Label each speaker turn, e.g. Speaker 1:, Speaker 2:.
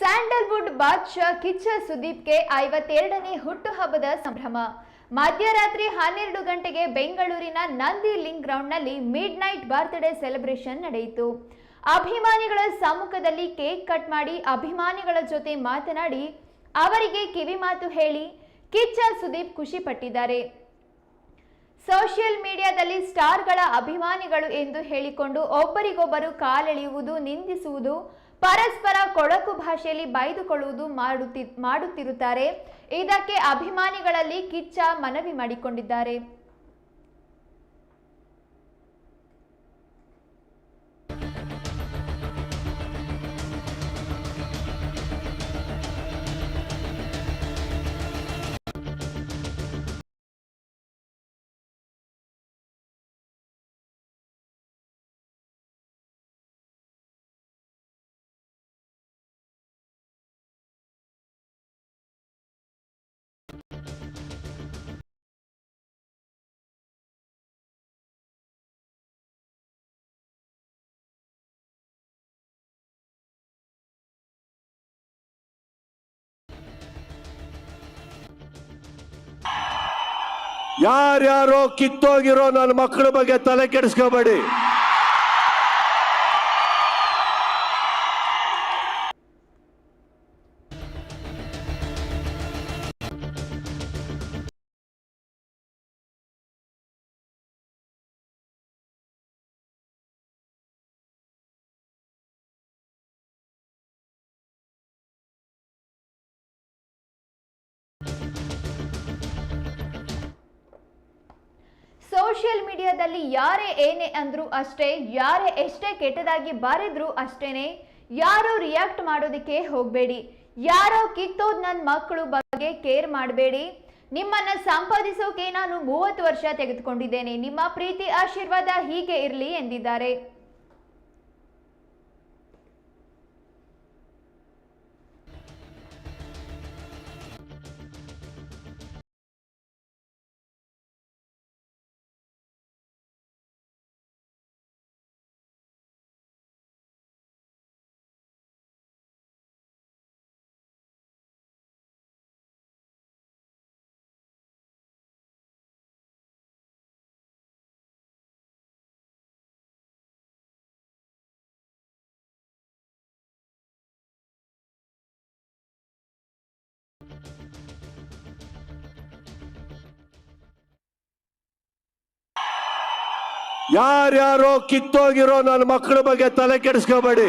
Speaker 1: Sandalwood ಬಾದ್ಶಾ Kichcha ಸುದೀಪ್ಗೆ ಐವತ್ತೆರಡನೇ ಹುಟ್ಟುಹಬ್ಬದ ಸಂಭ್ರಮ. ಮಧ್ಯರಾತ್ರಿ ಹನ್ನೆರಡು ಗಂಟೆಗೆ ಬೆಂಗಳೂರಿನ ನಂದಿ ಲಿಂಕ್ ಗ್ರೌಂಡ್ನಲ್ಲಿ ಮಿಡ್ ನೈಟ್ ಬರ್ತ್ಡೇ ಸೆಲೆಬ್ರೇಷನ್ ನಡೆಯಿತು. ಅಭಿಮಾನಿಗಳ ಸಮ್ಮುಖದಲ್ಲಿ ಕೇಕ್ ಕಟ್ ಮಾಡಿ ಅಭಿಮಾನಿಗಳ ಜೊತೆ ಮಾತನಾಡಿ, ಅವರಿಗೆ ಕಿವಿಮಾತು ಹೇಳಿ ಕಿಚ್ಚ ಸುದೀಪ್ ಖುಷಿಪಟ್ಟಿದ್ದಾರೆ. ಸೋಷಿಯಲ್ ಮೀಡಿಯಾದಲ್ಲಿ ಸ್ಟಾರ್ಗಳ ಅಭಿಮಾನಿಗಳು ಎಂದು ಹೇಳಿಕೊಂಡು ಒಬ್ಬರಿಗೊಬ್ಬರು ಕಾಲೆಳೆಯುವುದು, ನಿಂದಿಸುವುದು ಪರಸ್ಪರ ಕೊಳಕು ಭಾಷೆಯಲ್ಲಿ ಬಾಯ್ದುಕೊಳ್ಳುವುದು ಮಾಡುತ್ತಿ ಮಾಡುತ್ತಿರುತ್ತಾರೆ. ಇದಕ್ಕೆ ಅಭಿಮಾನಿಗಳಲ್ಲಿ ಕಿಚ್ಚ ಮನವಿ ಮಾಡಿಕೊಂಡಿದ್ದಾರೆ.
Speaker 2: ಯಾರ್ಯಾರೋ ಕಿತ್ತೋಗಿರೋ ನನ್ನ ಮಕ್ಕಳ ಬಗ್ಗೆ ತಲೆ ಕೆಡಿಸ್ಕೋಬೇಡಿ.
Speaker 1: ಸೋಷಿಯಲ್ ಮೀಡಿಯಾದಲ್ಲಿ ಯಾರೇ ಏನೇ ಅಂದ್ರು ಅಷ್ಟೇ, ಯಾರೇ ಎಷ್ಟೇ ಕೆಟ್ಟದಾಗಿ ಬಾರಿದ್ರು ಅಷ್ಟೇನೆ, ಯಾರು ರಿಯಾಕ್ಟ್ ಮಾಡೋದಕ್ಕೆ ಹೋಗಬೇಡಿ. ಯಾರೋ ಕಿತ್ತೋದ್ ನನ್ನ ಮಕ್ಕಳು ಬಗ್ಗೆ ಕೇರ್ ಮಾಡಬೇಡಿ. ನಿಮ್ಮನ್ನ ಸಂಪಾದಿಸೋಕೆ ನಾನು ಮೂವತ್ತು ವರ್ಷ ತೆಗೆದುಕೊಂಡಿದ್ದೇನೆ. ನಿಮ್ಮ ಪ್ರೀತಿ, ಆಶೀರ್ವಾದ ಹೀಗೆ ಇರಲಿ ಎಂದಿದ್ದಾರೆ.
Speaker 2: ಯಾರ್ಯಾರೋ ಕಿತ್ತೋಗಿರೋ ನನ್ನ ಮಕ್ಕಳ ಬಗ್ಗೆ ತಲೆ ಕೆಡಿಸ್ಕೋಬೇಡಿ.